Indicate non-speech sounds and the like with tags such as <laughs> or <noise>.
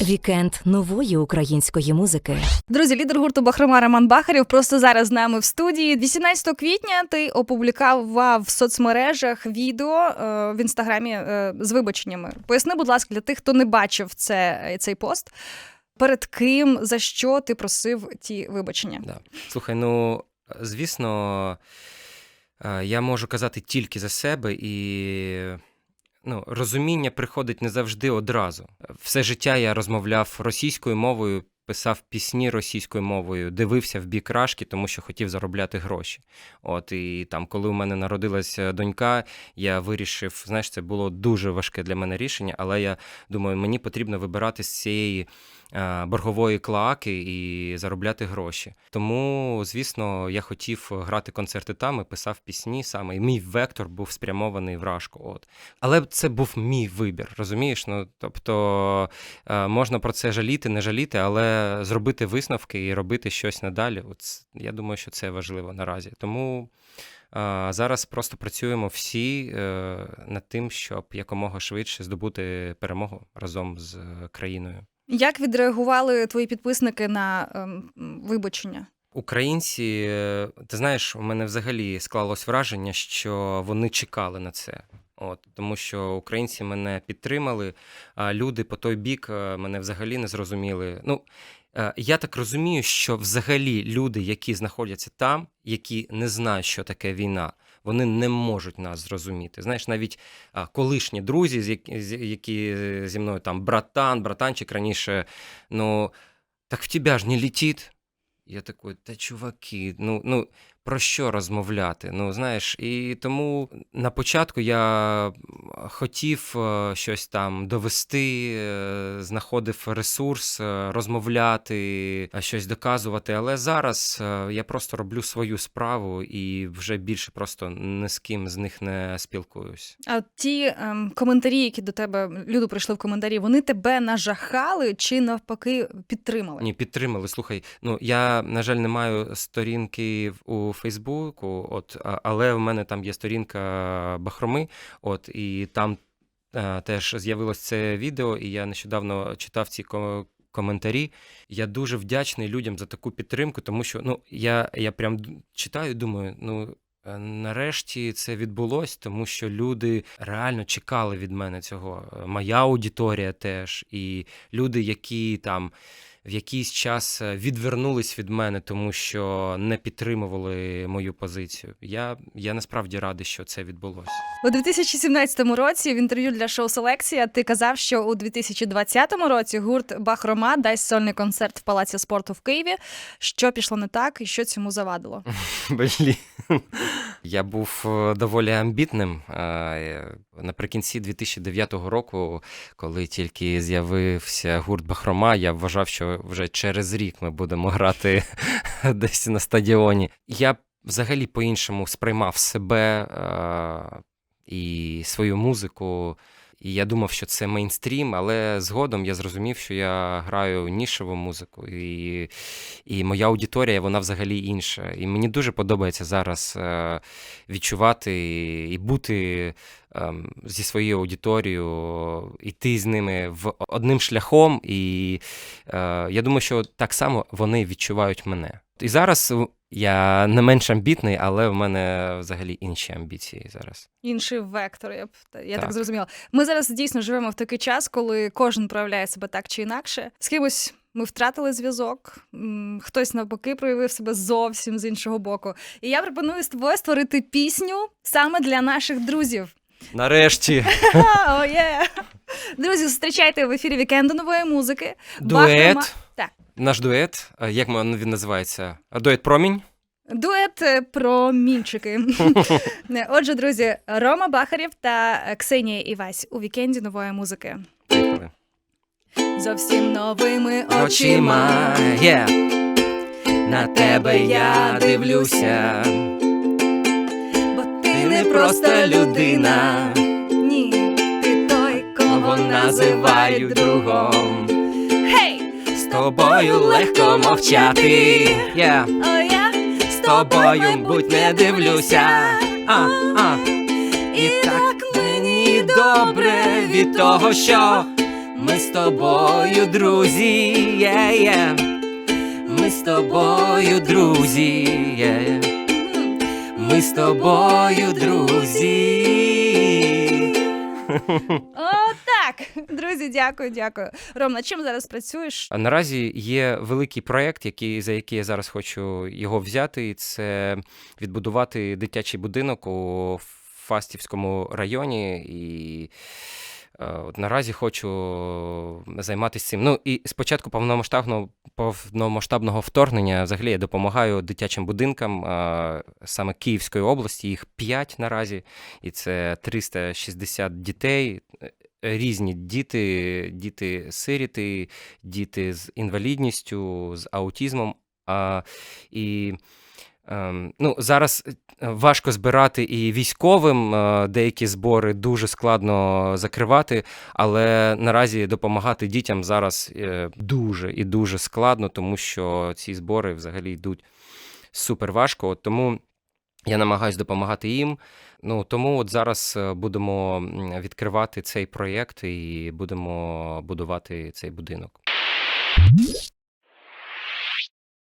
Вікенд нової української музики. Друзі, лідер гурту Бахрома Роман Бахарєв просто зараз з нами в студії. 18 квітня ти опублікував в соцмережах відео е, в інстаграмі е, з вибаченнями. Поясни, будь ласка, для тих, хто не бачив це, цей пост. Перед ким за що ти просив ті вибачення? Да. Слухай, ну звісно, е, я можу казати тільки за себе, і ну, розуміння приходить не завжди одразу. Все життя я розмовляв російською мовою, писав пісні російською мовою, дивився в бік рашки, тому що хотів заробляти гроші. От і там, коли у мене народилася донька, я вирішив, знаєш, це було дуже важке для мене рішення, але я думаю, мені потрібно вибирати з цієї е, боргової клоаки і заробляти гроші. Тому, звісно, я хотів грати концерти там і писав пісні саме. І мій вектор був спрямований в рашку. От. Але це був мій вибір, розумієш? Ну, тобто е, можна про це жаліти, не жаліти, але зробити висновки і робити щось надалі. От, я думаю, що це важливо наразі. Тому. Зараз просто працюємо всі е, над тим, щоб якомога швидше здобути перемогу разом з е, країною. Як відреагували твої підписники на ем, вибачення? Українці, е, ти знаєш, у мене взагалі склалось враження, що вони чекали на це. От, тому що українці мене підтримали, а люди по той бік е, мене взагалі не зрозуміли. Ну, е, я так розумію, що взагалі люди, які знаходяться там, які не знають, що таке війна, вони не можуть нас зрозуміти. Знаєш, навіть колишні друзі, які, зі мною там братан, братанчик раніше, ну так в тебе ж не літить. Я такий, та чуваки, ну, ну про що розмовляти? Ну, знаєш, і тому на початку я хотів е, щось там довести, е, знаходив ресурс, е, розмовляти, щось доказувати. Але зараз я просто роблю свою справу і вже більше просто ні з ким з них не спілкуюсь. А ті ем, коментарі, які до тебе люди прийшли в коментарі, вони тебе нажахали чи навпаки підтримали? Ні, підтримали. Слухай, ну я, на жаль, не маю сторінки у Фейсбуку, от, але в мене там є сторінка Бахроми, от, і там е, теж з'явилось це відео, і я нещодавно читав ці ко- коментарі. Я дуже вдячний людям за таку підтримку, тому що ну, я, я прям читаю і думаю, ну. е, Нарешті це відбулось, тому що люди реально чекали від мене цього. Е, Моя аудиторія теж, і люди, які там в якийсь час е, відвернулись від мене, тому що не підтримували мою позицію. Я, я насправді радий, що це відбулося. У 2017 році в інтерв'ю для шоу Селекція ти казав, що у 2020 році гурт Бахрома дасть сольний концерт в Палаці спорту в Києві. Що пішло не так і що цьому завадило? <laughs> Блін. Я був е, доволі амбітним. Е, Наприкінці 2009 року, коли тільки з'явився гурт Бахрома, я вважав, що вже через рік ми будемо грати <laughs> десь на стадіоні. Я взагалі по-іншому сприймав себе е, і свою музику. І я думав, що це мейнстрім, але згодом я зрозумів, що я граю нішеву музику, і, і моя аудиторія вона взагалі інша. І мені дуже подобається зараз е, відчувати і бути зі своєю аудиторією, іти з ними в одним шляхом. І е, я думаю, що так само вони відчувають мене. І зараз я не менш амбітний, але в мене взагалі інші амбіції зараз. Інший вектор, я б я так. Так. зрозуміла. Ми зараз дійсно живемо в такий час, коли кожен проявляє себе так чи інакше. З кимось ми втратили зв'язок, хтось навпаки проявив себе зовсім з іншого боку. І я пропоную з тобою створити пісню саме для наших друзів. Нарешті <laughs> О, є! Друзі, зустрічайте в ефірі вікенду нової музики. Дует. Так. Наш дует. Е, Як він називається? Дует Промінь. Дует е, про мінчики. Не, <laughs> Отже, друзі, Рома Бахарєв та Ксенія Івась у вікенді нової музики. Поїхали. Зовсім новими Очима, очима. є. На тебе я дивлюся. Не просто людина. Ні, ти той, кого називають другом. Гей! З тобою легко мовчати. Я О, я з тобою, будь не дивлюся. А, а. І так мені добре від того, що Ми з тобою, друзі, є-є. Ми з тобою, друзі, є. Ми з тобою, друзі. Отак. Друзі, дякую, дякую. Ром, над чим зараз працюєш? А Наразі є великий проєкт, який, за який я зараз хочу його взяти, і це відбудувати дитячий будинок у Фастівському районі. І от наразі хочу займатися цим. Ну і спочатку повномасштабного повномасштабного вторгнення взагалі я допомагаю дитячим будинкам е, саме Київської області. Їх 5 наразі, і це 360 дітей. е, Різні діти, діти сиріти, діти з інвалідністю, з аутізмом. А, і ну, зараз е, важко збирати і військовим е, деякі збори дуже складно закривати, але наразі допомагати дітям зараз е, дуже і дуже складно, тому що ці збори взагалі йдуть супер важко. От Тому я намагаюся допомагати їм. Ну тому от зараз будемо відкривати цей проєкт і будемо будувати цей будинок.